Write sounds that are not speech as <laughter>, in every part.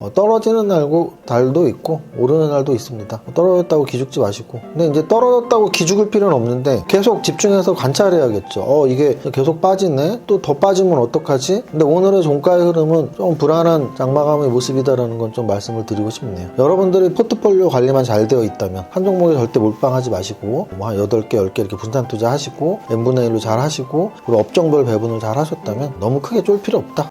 어, 떨어지는 날고 달도 있고 오르는 날도 있습니다. 떨어졌다고 기죽지 마시고. 근데 이제 떨어졌다고 기죽을 필요는 없는데 계속 집중해서 관찰해야겠죠. 어 이게 계속 빠지네. 또 더 빠지면 어떡하지? 근데 오늘의 종가의 흐름은 좀 불안한 장마감의 모습이다라는 건 좀 말씀을 드리고 싶네요. 여러분들이 포트폴리오 관리만 잘 되어 있다면 한 종목에 절대 몰빵하지 마시고 뭐한 8개, 10개 이렇게 분산 투자하시고 n분의 1로 잘 하시고 그리고 업종별 배분을 잘 하셨다면 너무 크게 쫄 필요 없다.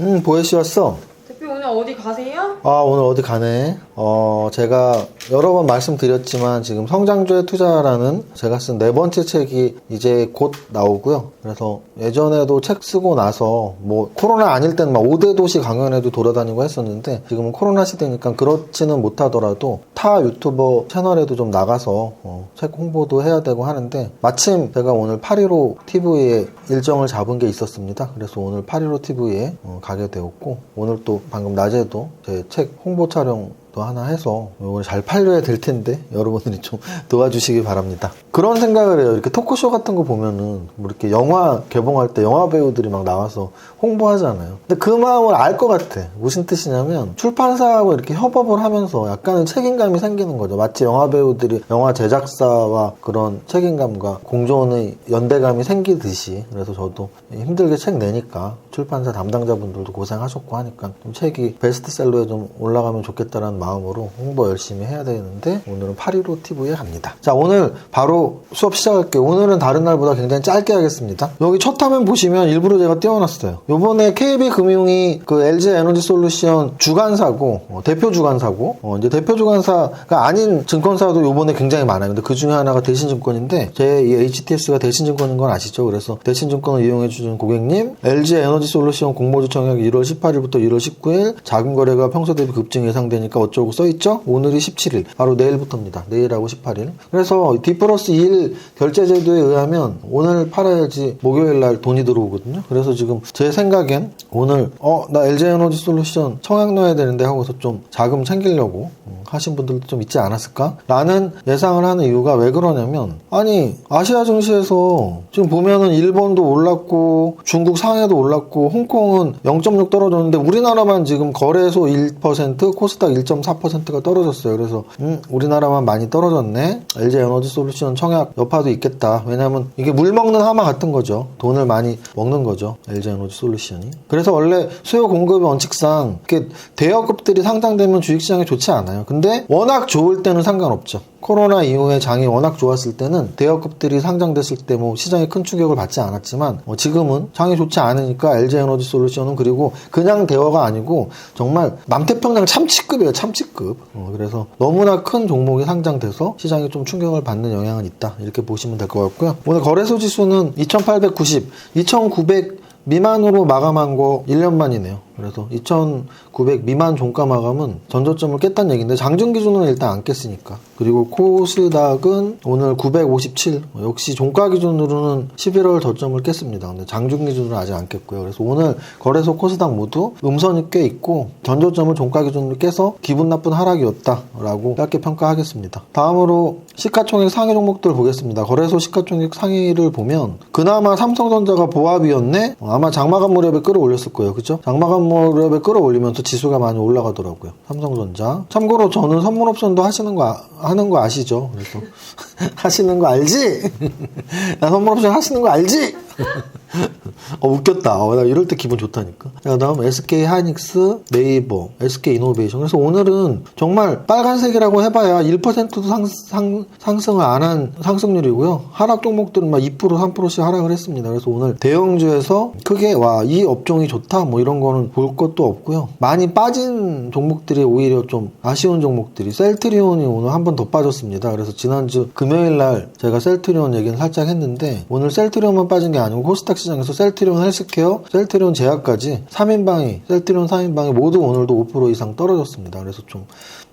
음 보혜 씨 왔어. 대표 오늘 어디 가세요? 아, 오늘 어디 가네? 어, 제가 여러 번 말씀드렸지만 지금 성장주의 투자라는 제가 쓴 네 번째 책이 이제 곧 나오고요. 그래서 예전에도 책 쓰고 나서 뭐 코로나 아닐 때는 막 5대 도시 강연에도 돌아다니고 했었는데 지금은 코로나 시대니까 그렇지는 못하더라도 타 유튜버 채널에도 좀 나가서 어, 책 홍보도 해야 되고 하는데 마침 제가 오늘 815 TV에 일정을 잡은 게 있었습니다. 그래서 오늘 815 TV에 어, 가게 되었고 오늘 또 방금 낮에도 제 책 홍보 촬영 또 하나 해서 이걸 잘 팔려야 될 텐데 여러분들이 좀 도와주시기 바랍니다. 그런 생각을 해요. 이렇게 토크쇼 같은 거 보면은 뭐 이렇게 영화 개봉할 때 영화 배우들이 막 나와서 홍보하잖아요. 근데 그 마음을 알 것 같아. 무슨 뜻이냐면 출판사하고 이렇게 협업을 하면서 약간은 책임감이 생기는 거죠. 마치 영화 배우들이 영화 제작사와 그런 책임감과 공존의 연대감이 생기듯이 그래서 저도 힘들게 책 내니까 출판사 담당자분들도 고생하셨고 하니까 좀 책이 베스트셀러에 좀 올라가면 좋겠다라는 마음으로 홍보 열심히 해야 되는데 오늘은 815 TV에 갑니다. 자 오늘 바로 수업 시작할게요. 오늘은 다른 날보다 굉장히 짧게 하겠습니다. 여기 첫 화면 보시면 일부러 제가 띄워놨어요. 요번에 KB금융이 그 LG 에너지 솔루션 주간사고 어, 대표 주간사고 어, 이제 대표 주간사가 아닌 증권사도 요번에 굉장히 많아요. 근데 그 중에 하나가 대신증권인데 제 이 HTS가 대신증권인 건 아시죠? 그래서 대신증권을 이용해 주는 고객님 LG 에너지 솔루션 공모주 청약 1월 18일부터 1월 19일 자금 거래가 평소 대비 급증 예상되니까 어쩌고 써 있죠? 오늘이 17일 바로 내일부터입니다. 내일하고 18일. 그래서 D 플러스 2일 결제 제도에 의하면 오늘 팔아야지 목요일 날 돈이 들어오거든요. 그래서 지금 제 생각엔 오늘 어 나 LG 에너지 솔루션 청약 넣어야 되는데 하고서 좀 자금 챙기려고 음, 하신 분들도 좀 있지 않았을까? 라는 예상을 하는 이유가 왜 그러냐면 아니 아시아 증시에서 지금 보면은 일본도 올랐고 중국 상해도 올랐고 홍콩은 0.6 떨어졌는데 우리나라만 지금 거래소 1% 코스닥 1.4%가 떨어졌어요. 그래서 음 우리나라만 많이 떨어졌네. LG 에너지 솔루션 청약 여파도 있겠다. 왜냐면 이게 물 먹는 하마 같은 거죠. 돈을 많이 먹는 거죠. LG 에너지 솔루션이. 그래서 원래 수요 공급의 원칙상 이렇게 대여급들이 상장되면 주식시장에 좋지 않아요. 근데 워낙 좋을 때는 상관없죠. 코로나 이후에 장이 워낙 좋았을 때는 대여급들이 상장됐을 때 뭐 시장에 큰 충격을 받지 않았지만 어, 지금은 장이 좋지 않으니까 LG 에너지 솔루션은 그리고 그냥 대여가 아니고 정말 남태평양 참치급이에요 참치급. 어, 그래서 너무나 큰 종목이 상장돼서 시장에 좀 충격을 받는 영향은 있다. 이렇게 보시면 될 것 같고요. 오늘 거래소 지수는 2890 2900 미만으로 마감한 거 1년 만이네요. 그래서 2,900 미만 종가 마감은 전저점을 깼다는 얘기인데 장중 기준으로는 일단 안 깼으니까. 그리고 코스닥은 오늘 957 역시 종가 기준으로는 11월 저점을 깼습니다. 근데 장중 기준으로 아직 안 깼고요. 그래서 오늘 거래소 코스닥 모두 음선이 꽤 있고 전저점을 종가 기준으로 깨서 기분 나쁜 하락이었다라고 짧게 평가하겠습니다. 다음으로 시가총액 상위 종목들 보겠습니다. 거래소 시가총액 상위를 보면 그나마 삼성전자가 보합이었네. 어, 아마 장마감 무렵에 끌어올렸을 거예요. 그죠? 장마감 무렵에 끌어올리면서 지수가 많이 올라가더라고요. 삼성전자. 참고로 저는 선물 옵션도 하시는 거 아- 하는 거 아시죠? 그래서 <laughs> 하시는 거 알지? <laughs> 나 선물 옵션 하시는 거 알지? <laughs> 어 웃겼다. 어, 나 이럴 때 기분 좋다니까. 자, 다음 SK 하이닉스, 네이버, SK 이노베이션. 그래서 오늘은 정말 빨간색이라고 해봐야 1%도 상, 상, 상승을 안 한 상승률이고요. 하락 종목들은 막 2%, 3%씩 하락을 했습니다. 그래서 오늘 대형주에서 크게 와, 이 업종이 좋다. 뭐 이런 거는 볼 것도 없고요. 많이 빠진 종목들이 오히려 좀 아쉬운 종목들이 셀트리온이 오늘 한 번 더 빠졌습니다. 그래서 지난주 금요일 날 제가 셀트리온 얘기는 살짝 했는데 오늘 셀트리온만 빠진 게 아니고 코스닥 시장에서 셀트리온 헬스케어, 셀트리온 제약까지 3인방이 셀트리온 3인방이 모두 오늘도 5% 이상 떨어졌습니다. 그래서 좀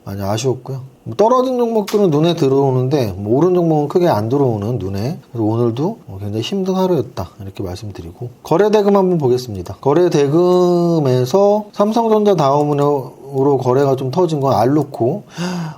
많이 아쉬웠고요. 뭐 떨어진 종목들은 눈에 들어오는데 뭐 오른 종목은 크게 안 들어오는 눈에 그래서 오늘도 어, 굉장히 힘든 하루였다 이렇게 말씀드리고 거래 대금 한번 보겠습니다. 거래 대금에서 삼성전자 다음으로 거래가 좀 터진 건 알로코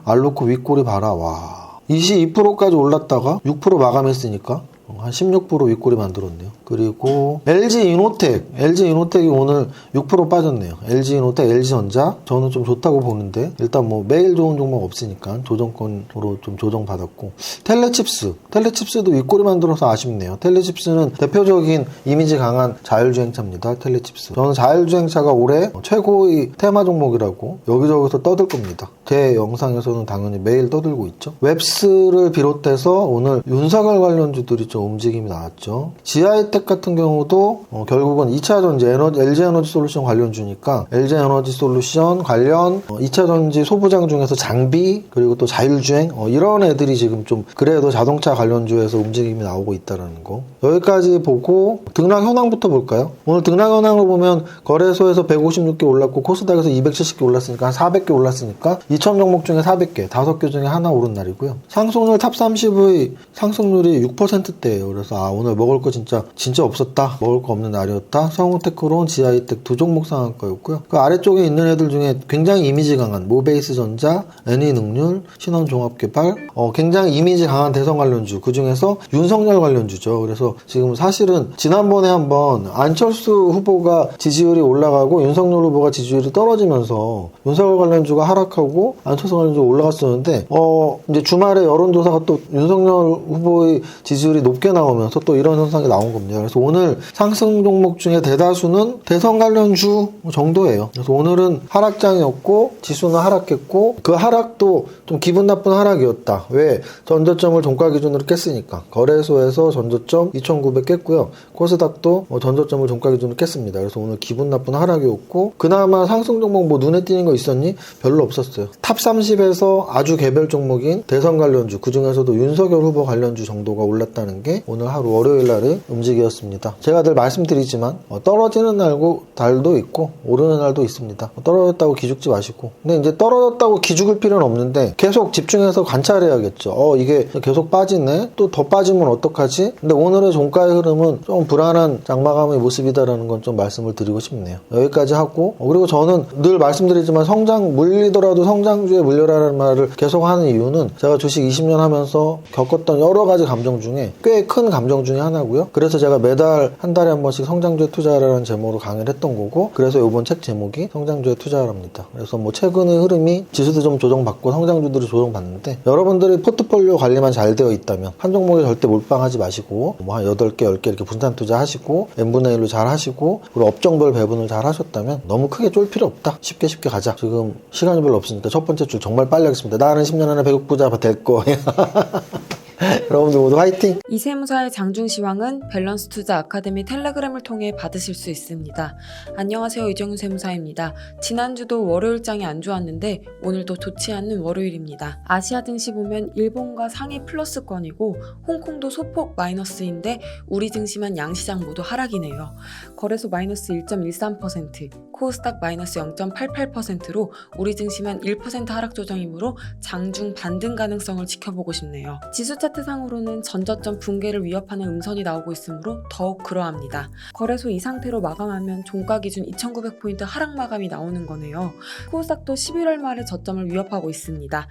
알로코 윗골이 봐라 와 22%까지 올랐다가 6% 마감했으니까 어, 한 16% 윗골이 만들었네요. 그리고 LG 이노텍, LG 이노텍이 오늘 6% 빠졌네요. LG 이노텍, LG 전자 저는 좀 좋다고 보는데 일단 뭐 매일 좋은 종목 없으니까 조정권으로 좀 조정받았고 텔레칩스, 텔레칩스도 윗골이 만들어서 아쉽네요. 텔레칩스는 대표적인 이미지 강한 자율주행차입니다. 텔레칩스. 저는 자율주행차가 올해 최고의 테마 종목이라고 여기저기서 떠들 겁니다. 제 영상에서는 당연히 매일 떠들고 있죠. 웹스를 비롯해서 오늘 윤석열 관련주들이 좀 움직임이 나왔죠. 지 하이텍 같은 경우도 어, 결국은 2차 전지 에너지, LG 에너지 솔루션 관련주니까 LG 에너지 솔루션 관련 어, 2차 전지 소부장 중에서 장비 그리고 또 자율주행 어, 이런 애들이 지금 좀 그래도 자동차 관련주에서 움직임이 나오고 있다는 거. 여기까지 보고 등락 현황부터 볼까요? 오늘 등락 현황을 보면 거래소에서 156개 올랐고 코스닥에서 270개 올랐으니까 한 400개 올랐으니까 2천 종목 중에 400개, 5개 중에 하나 오른 날이고요. 상승률 탑 30의 상승률이 6%대예요. 그래서 아 오늘 먹을 거 진짜 진짜 없었다. 먹을 거 없는 날이었다. 성우테크론, 지하이텍 두 종목 상한가였고요. 그 아래쪽에 있는 애들 중에 굉장히 이미지 강한 모베이스 전자, 애니 능률, 신원 종합개발, 어, 굉장히 이미지 강한 대선 관련주 그 중에서 윤석열 관련주죠. 그래서 지금 사실은 지난번에 한번 안철수 후보가 지지율이 올라가고 윤석열 후보가 지지율이 떨어지면서 윤석열 관련주가 하락하고 안철수 관련주가 올라갔었는데 어 이제 주말에 여론조사가 또 윤석열 후보의 지지율이 높게 나오면서 또 이런 현상이 나온 겁니다. 그래서 오늘 상승 종목 중에 대다수는 대선 관련주 정도예요. 그래서 오늘은 하락장이었고 지수는 하락했고 그 하락도 좀 기분 나쁜 하락이었다. 왜? 전저점을 종가 기준으로 깼으니까. 거래소에서 전저점 2,900 깼고요. 코스닥도 뭐 전저점을 종가 기준으로 깼습니다. 그래서 오늘 기분 나쁜 하락이었고 그나마 상승 종목 뭐 눈에 띄는 거 있었니? 별로 없었어요. 탑 30에서 아주 개별 종목인 대선 관련주 그 중에서도 윤석열 후보 관련주 정도가 올랐다는 게 오늘 하루 월요일 날의 움직 이었습니다. 제가 늘 말씀드리지만 어, 떨어지는 날고 달도 있고 오르는 날도 있습니다. 뭐 떨어졌다고 기죽지 마시고 근데 이제 떨어졌다고 기죽을 필요는 없는데 계속 집중해서 관찰해야겠죠. 어 이게 계속 빠지네. 또 더 빠지면 어떡하지? 근데 오늘의 종가의 흐름은 좀 불안한 장마감의 모습이다라는 건 좀 말씀을 드리고 싶네요. 여기까지 하고 어, 그리고 저는 늘 말씀드리지만 성장 물리더라도 성장주에 물려라는 말을 계속 하는 이유는 제가 주식 20년 하면서 겪었던 여러 가지 감정 중에 꽤 큰 감정 중에 하나고요. 그래서 제가 매달 한 달에 한 번씩 성장주에 투자하라는 제목으로 강의를 했던 거고 그래서 이번 책 제목이 성장주에 투자하랍니다. 그래서 뭐 최근의 흐름이 지수도 좀 조정받고 성장주들이 조정받는데 여러분들이 포트폴리오 관리만 잘 되어 있다면 한 종목에 절대 몰빵하지 마시고 뭐 한 8개, 10개 이렇게 분산 투자하시고 n분의 1로 잘 하시고 그리고 업종별 배분을 잘 하셨다면 너무 크게 쫄 필요 없다. 쉽게 쉽게 가자. 지금 시간이 별로 없으니까 첫 번째 줄 정말 빨리 하겠습니다. 나는 10년 안에 배국 부자 될 거야. <laughs> <laughs> 여러분들 모두 화이팅! 이세무사의 장중시황은 밸런스 투자 아카데미 텔레그램을 통해 받으실 수 있습니다. 안녕하세요. 이정윤 세무사입니다. 지난주도 월요일장이 안 좋았는데 오늘도 좋지 않는 월요일입니다. 아시아 증시 보면 일본과 상해 플러스권이고 홍콩도 소폭 마이너스인데 우리 증시만 양시장 모두 하락이네요. 거래소 마이너스 1.13%, 코스닥 마이너스 0.88%로 우리 증시만 1% 하락 조정이므로 장중 반등 가능성을 지켜보고 싶네요. 지수 차트 상으로는 전저점 붕괴를 위협하는 음선이 나오고 있으므로 더욱 그러합니다. 거래소 이 상태로 마감하면 종가 기준 2,900포인트 하락 마감이 나오는 거네요. 코스닥도 11월 말에 저점을 위협하고 있습니다.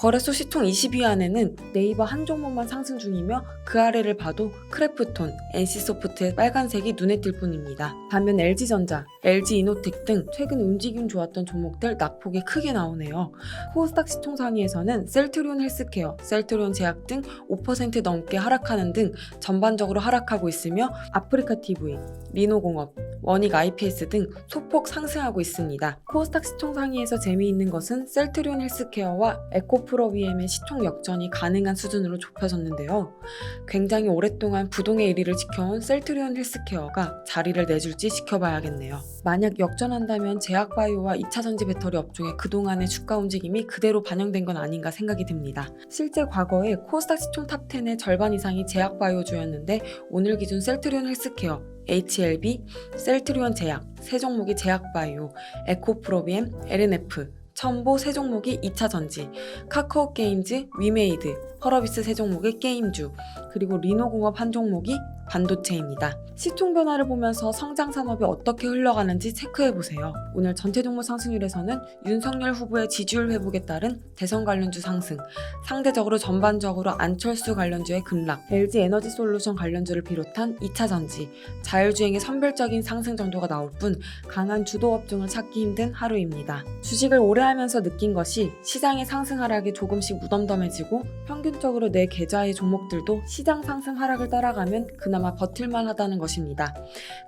거래소 시총 20위 안에는 네이버 한 종목만 상승 중이며 그 아래를 봐도 크래프톤, NC소프트의 빨간색이 눈에 띌 뿐입니다. 반면 LG전자, LG이노텍 등 최근 움직임 좋았던 종목들 낙폭이 크게 나오네요. 코스닥 시총 상위에서는 셀트리온 헬스케어, 셀트리온 제약 등 5% 넘게 하락하는 등 전반적으로 하락하고 있으며 아프리카 TV, 리노공업, 원익 IPS 등 소폭 상승하고 있습니다. 코스닥 시총 상위에서 재미있는 것은 셀트리온 헬스케어와 에코 프로비엠의 시총 역전이 가능한 수준으로 좁혀졌는데요. 굉장히 오랫동안 부동의 1위를 지켜온 셀트리온 헬스케어가 자리를 내줄지 지켜봐야겠네요. 만약 역전한다면 제약바이오와 2차전지 배터리 업종의 그동안의 주가 움직임이 그대로 반영된 건 아닌가 생각이 듭니다. 실제 과거에 코스닥 시총 탑10의 절반 이상이 제약바이오주였는데 오늘 기준 셀트리온 헬스케어, HLB, 셀트리온 제약, 세 종목이 제약바이오, 에코프로비엠, LNF, 첨보 세 종목이 2차 전지, 카카오 게임즈, 위메이드, 펄어비스 세 종목의 게임주, 그리고 리노공업 한 종목이 반도체입니다. 시총 변화를 보면서 성장 산업이 어떻게 흘러가는지 체크해 보세요. 오늘 전체 종목 상승률에서는 윤석열 후보의 지지율 회복에 따른 대선 관련주 상승, 상대적으로 전반적으로 안철수 관련주의 급락, LG 에너지 솔루션 관련주를 비롯한 2차 전지, 자율주행의 선별적인 상승 정도가 나올 뿐 강한 주도 업종을 찾기 힘든 하루입니다. 주식을 오래 하면서 느낀 것이 시장의 상승 하락이 조금씩 무덤덤해지고 평균 적으로 내 계좌의 종목들도 시장 상승 하락을 따라가면 그나마 버틸만 하다는 것입니다.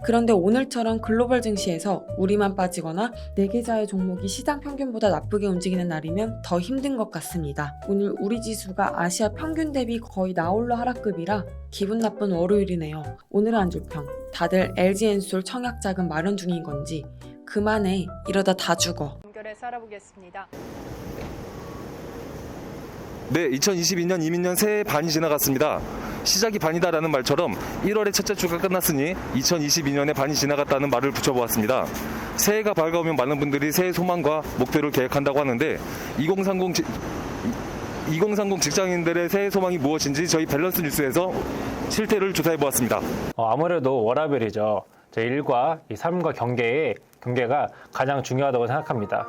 그런데 오늘처럼 글로벌 증시에서 우리만 빠지거나 내 계좌의 종목이 시장 평균보다 나쁘게 움직이는 날이면 더 힘든 것 같습니다. 오늘 우리 지수가 아시아 평균 대비 거의 나홀로 하락급이라 기분 나쁜 월요일이네요. 오늘은 안줄평. 다들 LG엔솔 청약 자금 마련 중인 건지 그만해 이러다 다 죽어. 연결해서 알아보겠습니다. 네, 2022년 이민년 새해 반이 지나갔습니다. 시작이 반이다라는 말처럼 1월의 첫째 주가 끝났으니 2022년의 반이 지나갔다는 말을 붙여보았습니다. 새해가 밝아오면 많은 분들이 새해 소망과 목표를 계획한다고 하는데 2030 지- 2030 직장인들의 새해 소망이 무엇인지 저희 밸런스 뉴스에서 실태를 조사해 보았습니다. 어, 아무래도 워라벨이죠. 제 일과 이 삶과 경계의 경계가 가장 중요하다고 생각합니다.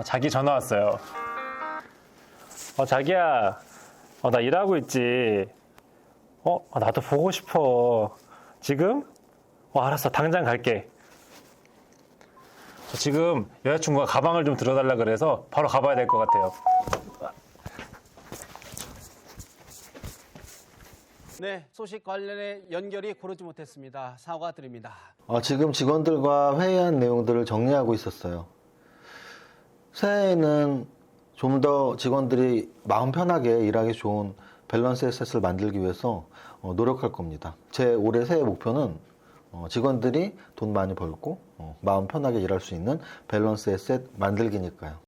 어? 어, 자기 전화 왔어요. 어, 자기야, 어, 나 일하고 있지. 어, 어, 나도 보고 싶어. 지금? 어, 알았어. 당장 갈게. 저 지금 여자친구가 가방을 좀 들어달라 그래서 바로 가봐야 될 것 같아요. 네, 소식 관련해 연결이 고르지 못했습니다. 사과드립니다. 어, 지금 직원들과 회의한 내용들을 정리하고 있었어요. 새해에는 좀 더 직원들이 마음 편하게 일하기 좋은 밸런스 에셋을 만들기 위해서 어, 노력할 겁니다. 제 올해 새해 목표는 어, 직원들이 돈 많이 벌고 어, 마음 편하게 일할 수 있는 밸런스 에셋 만들기니까요.